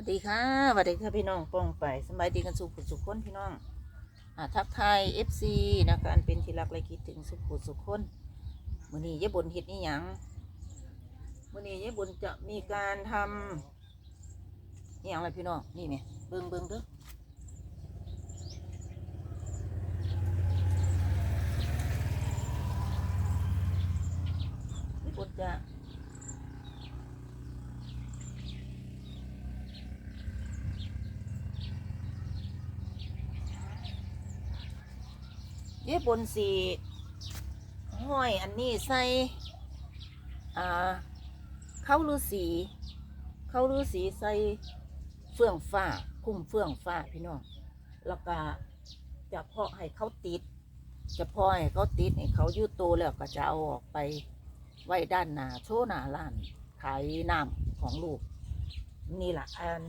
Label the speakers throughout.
Speaker 1: วัสดีค่ะสวัสดีค่ะพี่น้องป้องไปสบายดีกันสุขสุขคนพี่น้องอ่าทักทายเอฟซีนะการเป็นที่รักและคิดถึงสุขสุขคนมื่อนี้ยายบนเฮ็ดนี่ยังมื่อนี้ยายบนจะมีการทำนี่ยังไรพี่น้องนี่ไหมเบิ่งเบิ่งเด้อยายบนจะ เย่บนสีห้อยอันนี้ใส่อ่าเข้าฤาษีเข้าฤาษีใส่เฟื่องฟ้าคุ้มเฟื่องฟ้าพี่น้องแล้วก็จะเพาะให้เขาติด จะพาะให้เขาติดให้เขายืดโตวแล้วก็จะเอาออกไปไว้ด้านหน้าโชว์หน้าร้านขายน้ำของลูก นี่แหละอัน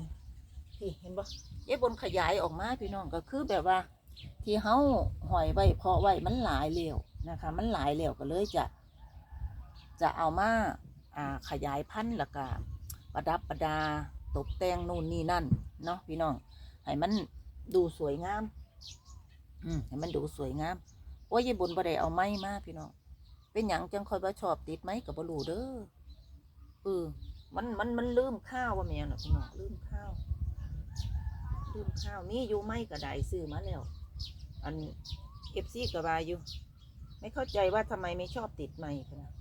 Speaker 1: ที่เห็นบ่เย่บนขยายออกมาพี่น้องก็คือแบบว่า ที่เฮาหอยไว้เพาะไว้มันหลายแล้วนะคะ มันหลายแล้วก็เลยจะ จะเอามาอ่าขยายพันธุ์แล้วก็ประดับประดาตกแต่งนู่นนี่นั่นเนาะพี่น้องให้มันดูสวยงาม อืมให้มันดูสวยงามโอ้ยยายบุญบ่ได้เอาไม้มาพี่น้องเป็นหยังจังคอยว่ชอบติดไหมกับบ่รู้เด้อเออมันมันมันลืมข้าวว่าแม่นน่ะพี่น้องลืมข้าวลืมข้าวมีอยู่ไหมก็ไดซื้อมาแล้ว อันเอฟซีกับบาอยู่ ไม่เข้าใจว่าทำไมไม่ชอบติดไม้นะ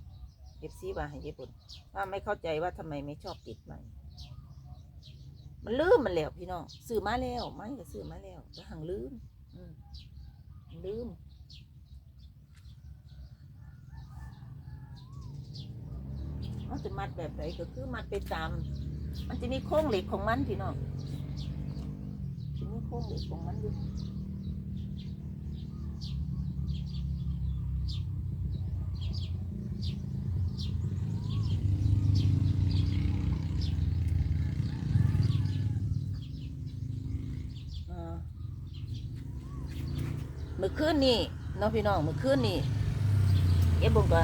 Speaker 1: เอฟซีบาให้ญี่ปุ่นว่าไม่เข้าใจว่าทำไมไม่ชอบติดไม้มันลืมมันแล้วพี่น้องซื้อมาแล้วไม้ก็ซื้อมาแล้วก็หังลืม อืมลืมมันจะมัดแบบไหนก็คือมัดไปตาม มันจะมีโครงเหล็กของมันพี่น้องจะมีโครงเหล็กของมันอยู่ อ่าเมื่อคื นนี่น้องพี่น้องเมื่อคืนนี่เอ๊ะบุงก็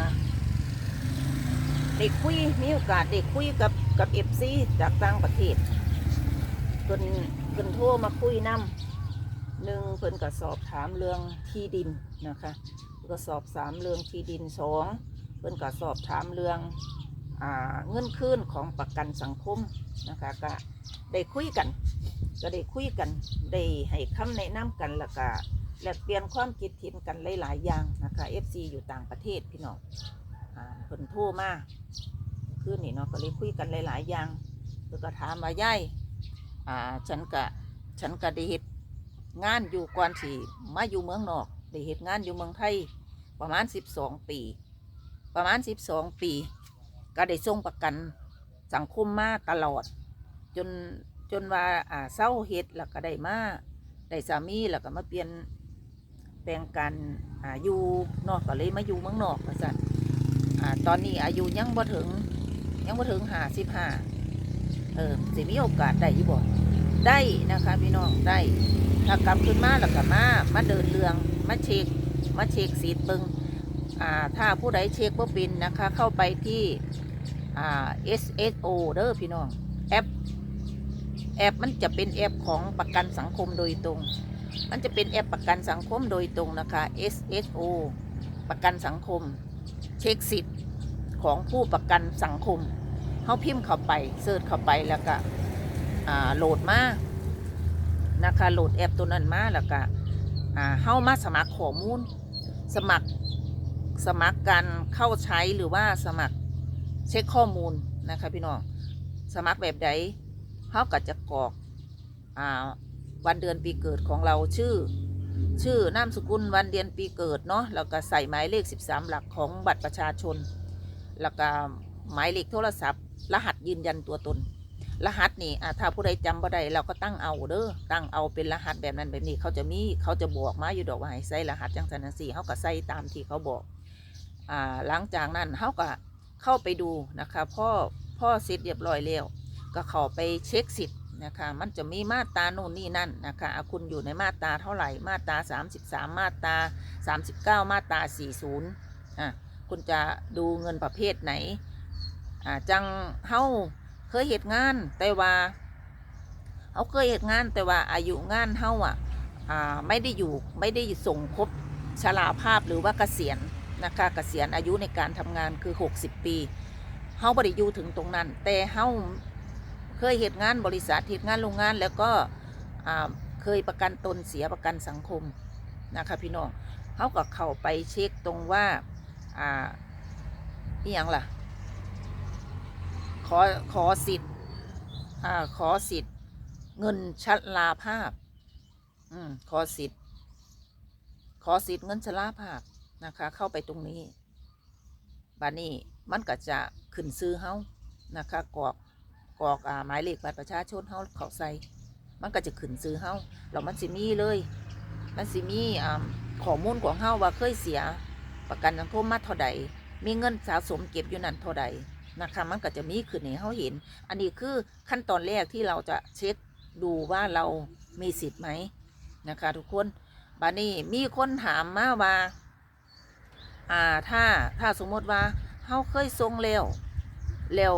Speaker 1: เด็กคุยมีโอกาสเด็กคุยกับกับเอฟซีจากต่างประเทศเพิ่นเพิ่นโทรมาคุยนำหนึ่งเพิ่นก็สอบถามเรื่องที่ดินนะคะก็สอบสามเรื่องที่ดินสองเพิ่นก็สอบถามเรื่องอ่าเงินคืนของประกันสังคมนะคะก็ได้คุยกัน ก็ได้คุยกันได้ให้คำแนะนำกันแล้วก็ แลกเปลี่ยนความคิดเห็นกันหลายๆอย่างนะคะ FC อยู่ต่างประเทศพี่น้องอ่าเพิ่นโทรมาคืนนี้เนาะก็เลยคุยกันหลาย ๆ อย่างเพิ่นก็ถามว่าย่ายอ่าฉันก็ฉันก็ได้เฮ็ดงานอยู่ก่อนสิมาอยู่เมืองนอกได้เฮ็ดงานอยู่เมืองไทยประมาณ 12 ปี ประมาณ 12 ปี ก็ได้ส่งประกันสังคมมาตลอด จนจนว่าอ่าเศร้าเฮ็ดแล้วก็ได้มาได้สามีแล้วก็มาเปลี่ยน แปลงกันอ่าอยู่นอกก็เลยมาอยู่เมืองนอกว่าซั่นอ่าตอนนี้อายุยังบ่ถึงยังบ่ถึงห้าสิบห้าเออสิมีโอกาสได้อยู่บ่ได้นะคะพี่น้องได้ถ้ากลับขึ้นมาแล้วก็มามาเดินเรืองมาเช็คมาเช็คสีดเบิงอ่าถ้าผู้ใดเช็คบ่เป็นนะคะ เข้าไปที่อ่า SSO เด้อพี่น้องแอปแอปมันจะเป็นแอปของประกันสังคมโดยตรง มันจะเป็นแอปประกันสังคมโดยตรงนะคะ SSO ประกันสังคม เช็คสิทธิ์ของผู้ประกันสังคมเขาพิมพ์เข้าไปเสิร์ชเข้าไปแล้วก็โหลดมานะคะโหลดแอปตัวนั้นมาแล้วก็เข้ามาสมัครข้อมูล สมัครสมัครการเข้าใช้หรือว่าสมัครเช็คข้อมูลนะคะพี่น้องสมัครแบบใดเขาก็จะกรอกอ่า วันเดือนปีเกิดของเราชื่อ ชื่อนามสกุลวันเดือนปีเกิดเนาะแล้วก็ใส่หมายเลข 13 หลักของบัตรประชาชน แล้วก็หมายเลขโทรศัพท์ รหัสยืนยันตัวตน รหัสนี่อ่าถ้าผู้ใดจำบ่ได้เราก็ตั้งเอาเด้อตั้งเอาเป็นรหัสแบบนั้นแบบนี้เขาจะมีเขาจะบอกมาอยู่ดอกว่าให้ใส่รหัสจังสันจังสี่เขาก็ใส่ตามที่เขาบอกอ่าหลังจากนั้นเขาก็เข้าไปดูนะคะพ่อพ่อเสร็จเรียบร้อยแล้วก็เข้าไปเช็คสิทธิ์ นะคะ มันจะมีมาตราโน่นนี่นั่นนะคะคุณอยู่ในมาตราเท่าไหร่ มาตรา33 มาตรา39 มาตรา40อะคุณจะดูเงินประเภทไหนอ่าจังเฮาเคยเหตุงานแต่ว่าเขาเคยเฮ็ดงานแต่ว่าอายุงานเฮาอะอ่าไม่ได้อยู่ไม่ได้ส่งครบชราภาพหรือว่าเกษียณนะคะเกษียณอายุในการทำงานคือ 60 ปีเฮาบ่ได้อยู่ถึงตรงนั้น แต่เฮา เคยเฮ็ดงานบริษัทเฮ็ดงานโรงงานแล้วก็เคยประกันตนเสียประกันสังคมนะคะพี่น้องเฮาก็เข้าไปเช็คตรงว่าอ่าอีหยังล่ะ ขอขอสิทธิ์อ่าขอสิทธิ์ เงินชราภาพ อืมขอสิทธิ์ ขอสิทธิ์เงินชราภาพนะคะ เข้าไปตรงนี้บานี้มันก็จะขึ้นซื้อเฮานะคะกรอก กรอกอ่าหมายเลขบัตรประชาชนเฮาเขาใส่ มันก็จะขึ้นซื้อเฮาแล้วมันสิมีเลย มันสิมีอ่าข้อมูลของเฮาว่าเคยเสีย ประกันสังคมมาเท่าใดมีเงินสะสมเก็บอยู่นั่นเท่าใดนะคะมันก็จะมีขึ้นให้เฮาเห็น อันนี้คือขั้นตอนแรกที่เราจะเช็คดูว่าเรามีสิทธิ์ไหมนะคะทุกคนบานี้มีคนถามมาว่าอ่าถ้าถ้าสมมติว่าเฮาเคยทรงแล้วแล้ว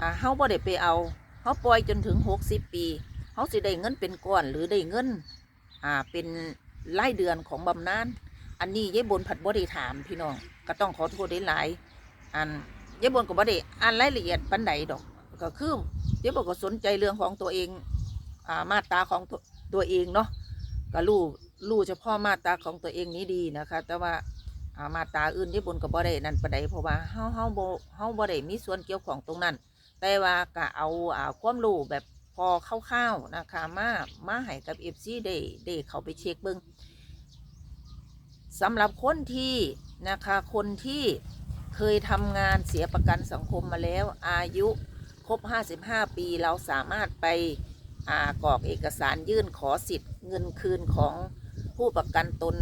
Speaker 1: อ่าเฮาบ่ได้ไปเอาเฮาปล่อยจนถึง60ปีเฮาสิได้เงินเป็นก้อนหรือได้เงินอ่าเป็นรายเดือนของบำนาญอันนี้ยายบนผัดบ่ได้ถามพี่น้องก็ต้องขอโทษได้หลายอันยายบนก็บ่ได้อ่านรายละเอียดปานใดดอกก็คือยายบนก็สนใจเรื่องของตัวเองอ่ามาตาของตัวเองเนาะก็รู้รู้เฉพาะมาตาของตัวเองนี้ดีนะคะ แต่ว่าอ่ามาตาอื่นที่บนกับบ่ได้นั่นปานใดเพราะว่าเฮาเฮาบ่เฮาบ่ได้มีส่วนเกี่ยวของตรงนั้น แต่ว่าก็เอาอ่าความรู้แบบพอคร่าวๆนะคะมามาให้กับ FC ได้ได้เขาไปเช็คเบิ่งสำหรับคนที่นะคะคนที่เคยทำงานเสียประกันสังคมมาแล้ว อายุครบ 55 ปีเราสามารถไปอ่ากรอกเอกสารยื่นขอสิทธิ์เงินคืนของผู้ประกันตน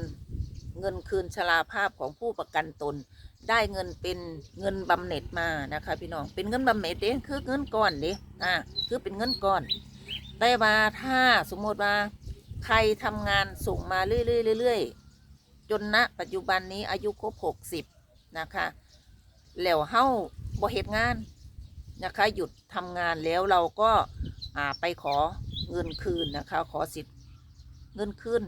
Speaker 1: เงินคืนชราภาพของผู้ประกันตน ได้เงินเป็นเงินบำเหน็จมานะคะพี่น้องเป็นเงินบำเหน็จเด้คือเงินก้อนเด้อ่าคือเป็นเงินก้อน แต่ว่าถ้าสมมติว่าใครทำงานส่งมาเรื่อยๆเรื่อยๆจนณปัจจุบันนี้อายุครบหกสิบนะคะแล้วเฮาบ่เหตุงานนะคะ หยุดทำงานแล้วเราก็อ่าไปขอเงินคืนนะคะ ขอสิทธิ์เงินคืน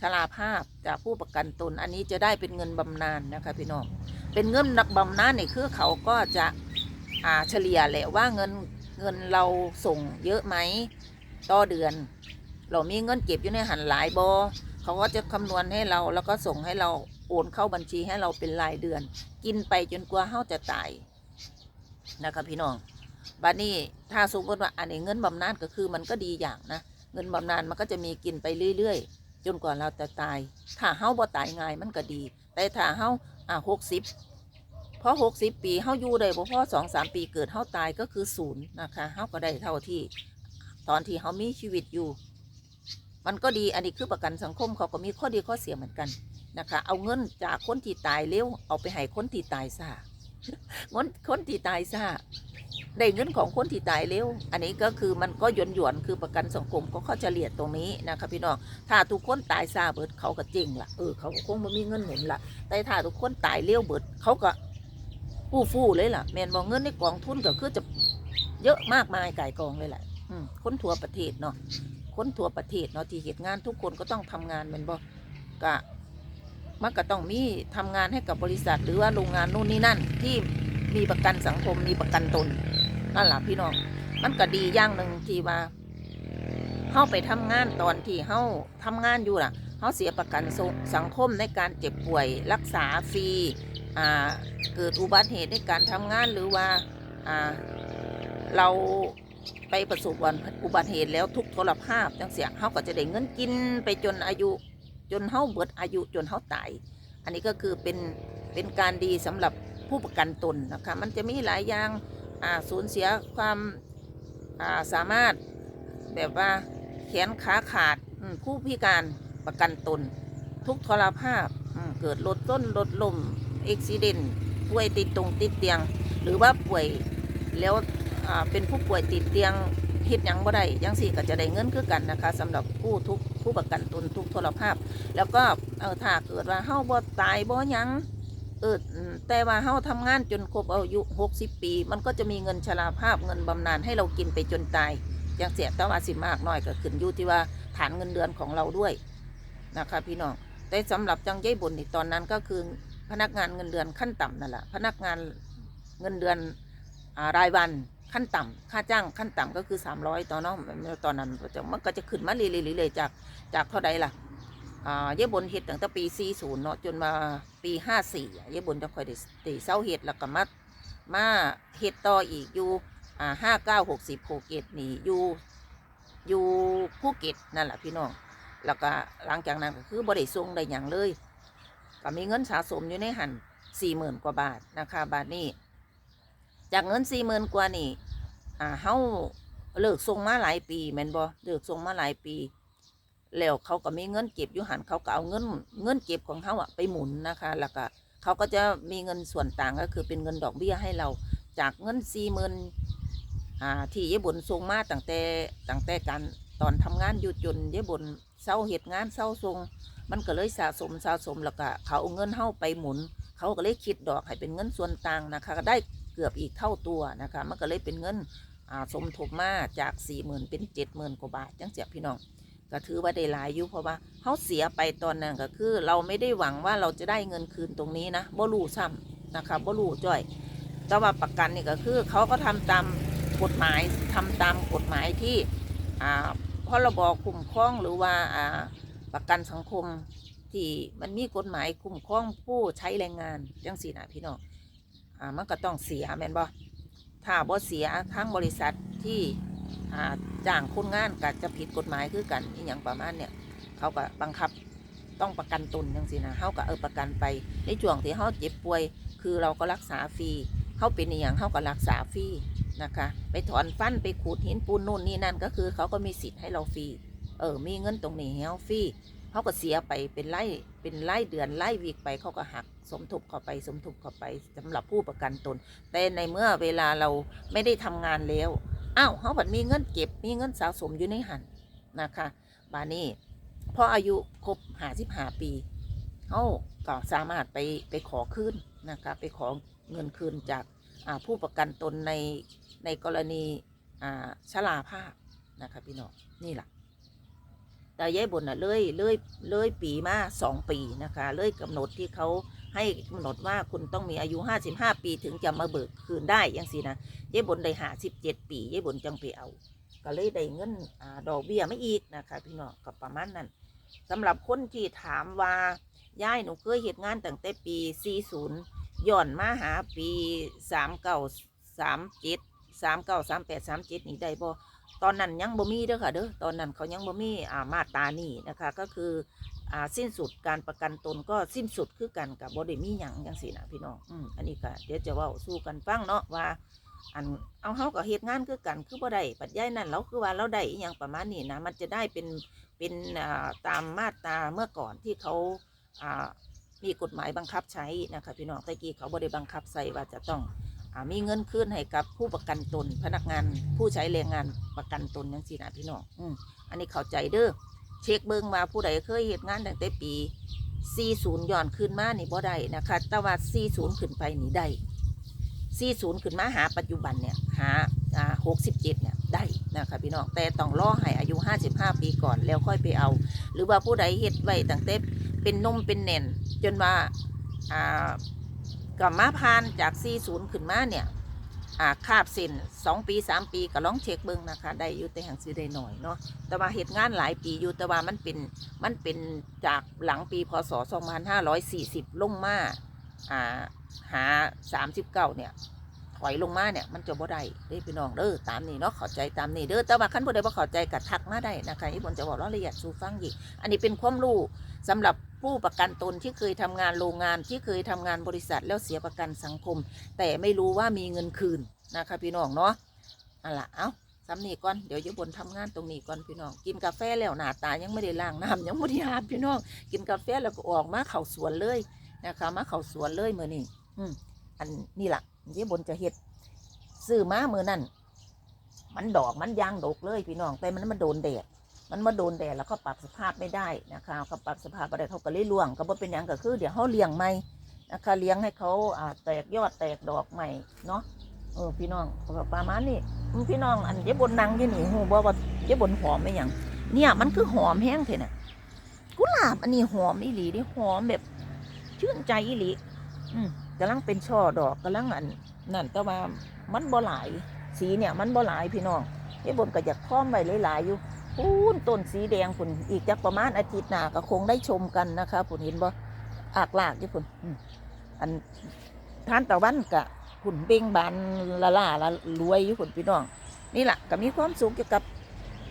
Speaker 1: ชราภาพจากผู้ประกันตน อันนี้จะได้เป็นเงินบำนาญนะคะพี่น้อง เป็นเงินบำนาญนี่คือเขาก็จะอ่าเฉลี่ยแหละว่าเงินเงินเราส่งเยอะไหมต่อเดือน เรามีเงินเก็บอยู่ในหันหลายบอเขาก็จะคำนวณให้เราแล้วก็ส่งให้เราโอนเข้าบัญชีให้เราเป็นรายเดือน กินไปจนกว่าเขาจะตายนะคะพี่น้องบัดนี้ถ้าสมมติว่าอันนี้เงินบำนาญก็คือมันก็ดีอย่างนะเงินบำนาญมันก็จะมีกินไปเรื่อย ๆ จนกว่าเราจะตาย ถ้าเฮาบ่ตายง่ายมันก็ดี แต่ถ้าเฮา อ่าหกสิบเพราะหกสิบปีเฮาอยู่ได้บ่พอสองสามปีเกิดเฮาตายก็คือศูนย์นะคะเฮาก็ได้เท่าที่ ตอนที่เฮามีชีวิตอยู่ มันก็ดีอันนี้คือประกันสังคมเขาก็มีข้อดีข้อเสียเหมือนกันนะคะ เอาเงินจากคนที่ตายเร็วเอาไปให้คนที่ตายซะ เงินคนที่ตายซ่าได้เงินของคนที่ตายเร็ว อันนี้ก็คือมันก็หยวนหยวนคือประกันสังคมก็เขาเฉลี่ยตรงนี้นะคะพี่น้อง ถ้าทุกคนตายซาเบิดเขาก็เจ๊งละเออเขาก็คงไม่มีเงินหนุนละแต่ถ้าทุกคนตายเร็วเบิดเขาก็ฟู่ฟู่เลยล่ะแมนบอกเงินในกองทุนก็คือจะเยอะมากมายไก่กองเลยแหละอืมคนทั่วประเทศเนาะคนทั่วประเทศเนาะที่เหตุงานทุกคนก็ต้องทำงานแมันบอกกะ มันก็ต้องมีทำงานให้กับบริษัท หรือว่าโรงงานนู่นนี่นั่น ที่มีประกันสังคมมีประกันตนนั่นแหละพี่น้อง มันก็ดีอย่างหนึ่งที่ว่าเฮาไปทำงานตอนที่เฮาทำงานอยู่น่ะเฮาเสียประกันสังคมในการเจ็บป่วยรักษาฟรีเกิดอุบัติเหตุในการทำงานหรือว่าเราไปประสบอุบัติเหตุแล้วทุกทรภาพจังเสียเฮาก็จะได้เงินกินไปจนอายุ จนเฮาเบิดอายุจนเฮาตาย อันนี้ก็คือเป็นเป็นการดีสำหรับผู้ประกันตนนะคะมันจะมีหลายอย่างอ่าสูญเสียความอ่าสามารถแบบว่าแขนขาขาดผู้พิการประกันตน ทุกทรภาพเกิดรถต้นรถลมอุบิเหตุป่วยติดตรงติดเตียง หรือว่าป่วยแล้วอาเป็นผู้ป่วยติดเตียงเฮ็ดยังบ่ได้ยังสี่ก็จะได้เงินคือกันนะคะสำหรับผู้ทุก ผู้ประกันตนทุกทรภาพ แล้วก็เออถ้าเกิดว่าเฮาบ่ตายบ่ยังเออแต่ว่าเฮาทำงานจนครบอายุ60ปี มันก็จะมีเงินชราภาพเงินบำนาญให้เรากินไปจนตายจังเสียแต่ว่าสิมากน้อยก็ขึ้นอยู่ที่ว่าฐานเงินเดือนของเราด้วยนะคะพี่น้องแต่สำหรับจังย้ายบนนี่ตอนนั้นก็คือพนักงานเงินเดือนขั้นต่ำนั่นแหละพนักงานเงินเดือนอารายวันขั้นต่ำค่าจ้างขั้นต่ำก็คือ 300ตอนเนาะตอนนั้นมันก็จะขึ้นมาเรื่อยๆเลยๆจาก จากเท่าใดล่ะอ่าเย่บนเฮ็ดตั้งแต่ปี 40 เนาะจนมาปี 54อ่เย่บนจะค่อยได้ได้เศร้าเฮ็ดแล้วก็มามาเฮ็ดต่ออีกอยู่อ่า59 60 67นี่อยู่อยู่ภูเก็ตนั่นแหละพี่น้องแล้วก็หลังจากนั้นก็คือบ่ได้ส่งได้หยังเลยก็มีเงินสะสมอยู่ในหัน40,000กว่าบาทนะคะบาทนี้ จากเงิน40,000กว่านี่อ่าเฮาเลิกส่งมาหลายปีแม่นบ่เลิกส่งมาหลายปี แล้วเขาก็มีเงินเก็บอยู่หันเขาก็เอาเงินเงินเก็บของเขาอะไปหมุนนะคะ แล้วก็เขาก็จะมีเงินส่วนต่างก็คือเป็นเงินดอกเบี้ยให้เราจากเงินสี่หมื่นอ่าที่เยบุญส่งมาตั้งแต่ตั้งแต่การตอนทำงานอยู่จนเยบุญเศร้าเหตุงานเศร้าทรง มันก็เลยสะสมสะสมแล้วก็เขาเอาเงินเข้าไปหมุน เขาก็เลยคิดดอกให้เป็นเงินส่วนต่างนะคะ ก็ได้เกือบอีกเท่าตัวนะคะ มันก็เลยเป็นเงินสมทบมาจากสี่หมื่นเป็นเจ็ดหมื่นกว่าบาทจังเสียพี่น้อง ก็ถือว่าได้หลายอยู่เพราะว่าเขาเสียไปตอนนั้นก็คือ เราไม่ได้หวังว่าเราจะได้เงินคืนตรงนี้นะบ่รู้ซ้ำนะคะบ่รู้จ้อยแต่ว่าประกันนี่ก็คือเขาก็ทำตามกฎหมายทำตามกฎหมายที่อ่าพรบคุ้มครองหรือว่าอ่าประกันสังคมที่มันมีกฎหมายคุ้มครองผู้ใช้แรงงานจังสี่นะพี่น้องอ่ามันก็ต้องเสียแม่นบ่ถ้าบ่เสียทั้งบริษัทที่ จ้างคนงานก็จะผิดกฎหมายคือกันอหย่างประมาณเนี่ยเขาก็บังคับต้องประกันตนจังสินะเขาก็เออประกันไปในช่วงที่เขาเจ็บป่วย คือเราก็รักษาฟรีเขาเป็นอย่างเขาก็รักษาฟรีนะคะ ไปถอนฟันไปขูดหินปูนนู่นนี่นั่นก็คือเขาก็มีสิทธิ์ให้เราฟรีเออมีเงินตรงนี้ให้เราฟรีเขาก็เสียไปเป็นไล่เป็นไล่เดือนไล่วีกไปเขาก็หักสมทบเข้าไปสมทบเข้าไปสำหรับผู้ประกันตน แต่ในเมื่อเวลาเราไม่ได้ทำงานแล้ว อ้าวเขาบัดมีเงินเก็บ มีเงินสะสมอยู่ในหันนะคะ บานี้พออายุครบหาสิบหาปีเขาก็สามารถไปไปขอคืนนะคะ ไปขอเงินคืนจากผู้ประกันตนในในกรณีอ่าชราภาพนะคะพี่น้องนี่แหละแต่ยายบนน่ะเลยเลยเลยปีมาสองปีนะคะเลยกำหนดที่เขา ให้กำหนดว่าคุณต้องมีอายุ 55 ปีถึงจะมาเบิกคืนได้ยังสินะยายบนได้หาสิบเจ็ดปียายบนจังไปเอา ก็เลยได้เงินอดอกเบี้ยไม่อีกนะคะพี่น้องกับประมาณนั้นสำหรับคนที่ถามว่ายายหนูเคยเหตุงานตั้งแต่ปี 40ย้อนมาหาปี 39 37 39 38 37 นี่ได้บ่ตอนนั้นยังบ่มีเด้อค่ะเด้อตอนนั้นเขายังบ่มีอ่ามาตานี่นะคะ ก็คือ อ่าสิ้นสุดการประกันตนก็สิ้นสุดคือกันกับบ่ได้มีหยังจังซี่นะพี่น้องอืมอันนี้ก็เดี๋ยวจะว้าสู้กันฟังเนาะว่า อันเอาเฮาก็เฮ็ดงานคือกันคือบ่ได้ปัจจัยนั้นเราคือว่าเราได้อหยังประมาณนี้นะมันจะได้เป็นเป็นอ่าตามมาตราเมื่อก่อนที่เขาอ่ามีกฎหมายบังคับใช้นะคะพี่น้องต่กี้เขาบ่ได้บังคับใส่ว่าจะต้องอามีเงินคืนให้กับผู้ประกันตน พนักงานผู้ใช้แรงงานประกันตนจังซี่นะพี่น้องอืมอันนี้เข้าใจเด้อ เช็คเบิ่งว่าผู้ใดเคยเฮ็ดงานตั้งแต่ปี 40ย้อนขึ้นมานี่บ่ได้นะคะ แต่ว่า 40 ขึ้นไปนี่ได้ 40 ขึ้นมาหาปัจจุบันเนี่ยหาอ่า67เนี่ยได้นะคะพี่น้องแต่ต้องรอให้อายุ 55 ปีก่อนแล้วค่อยไปเอา หรือว่าผู้ใดเฮ็ดไว้ตั้งแต่เป็นนมเป็นแน่น จนว่าอ่ากับมาพานจาก 40 ขึ้นมาเนี่ย อาคาบเส้น2ปี3ปีก็ลองเช็คเบิ่งนะคะได้อยู่แต่หังซื้อได้หน่อยเนาะแต่ว่าเหตุงานหลายปีอยู่แต่ว่ามันเป็นมันเป็นจากหลังปีพศ2540ลงมาอ่าหา39เนี่ยถอยลงมาเนี่ยมันจะบ่ได้เด้พี่น้องเด้อตามนี้เนาะเข้าใจตามนี้เด้อแต่ว่าขั้นบ่ได้บ่เข้าใจก็ทักมาได้นะคะที่ผมจะบอกรายละเอียดสู่ฟังอีก อันนี้เป็นความรู้สำหรับ ผู้ประกันตนที่เคยทำงานโรงงานที่เคยทำงานบริษัทแล้วเสียประกันสังคม แต่ไม่รู้ว่ามีเงินคืนนะคะพี่น้องเนาะเอาล่ะเอ้าสำนีก่อนเดี๋ยวจะบนทำงานตรงนี้ก่อนพี่น้อง กินกาแฟแล้วหน้าตายังไม่ได้ล้างน้ำยังไม่ได้อาบพี่น้อง กินกาแฟแล้วก็ออกมาเข่าสวนเลยนะคะมาเข่าสวนเลยเมื่อนี้อืมอันนี่ล่ะยวบนจะเฮ็ดซื้อมาเมื่อนั้นมันดอกมันยางดกเลยพี่น้องแต่มันมาโดนแดด มันมาโดนแดดแล้วก็ปรับสภาพไม่ได้นะคะเขาปรับสภาพอะไรเขาก็เลยล่วงก็บ่เป็นหยังก็คือ เดี๋ยวเขาเลี้ยงใหม่นะคะเลี้ยงให้เขาแตกยอดแตกดอกใหม่เนาะเออพี่น้องประมาณนี้พี่น้องอันเจ๊บบนนางยี่นี่หูบอกว่าเจ๊บบนหอมไม่ยังเนี่ยมันคือหอมแห้งเถอะน่ะกุหลาบอันนี้หอมอีหลีดิหอมแบบชื่นใจอีหลีอืมกำลังเป็นช่อดอกกำลังอันนั่นแต่ว่ามันบ่หลายสีเนี่ยมันบ่หลายพี่น้องเจ๊บนก็อยากพร้อมไว้หลายๆอยู่ พูนต้นสีแดงพุ่นอีกจักประมาณอาทิตย์หน้าก็คงได้ชมกันนะคะพุ่นเห็นบ่อากลากอยู่พุ่นอันท่านตะวันกะหุ่นเบ่งบานละล่าละรวยอยู่หุ่นพี่น้อง นี่แหละก็มีความสุขเกี่ยวกับ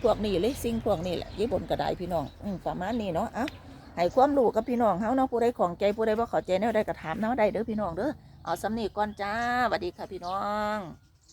Speaker 1: พวกนี้เลยสิ่งพวกนี้แหละญี่ปุ่นก็ได้พี่น้องอืมประมาณนี้เนาะอะให้ความรู้กับพี่น้องเฮาเนาะผู้ใดของใจผู้ใดบ่เข้าใจแนวใดก็ถามแนวใดเด้อพี่น้องเด้อเอาสำนีก่อนจ้าสวัสดีค่ะพี่น้อง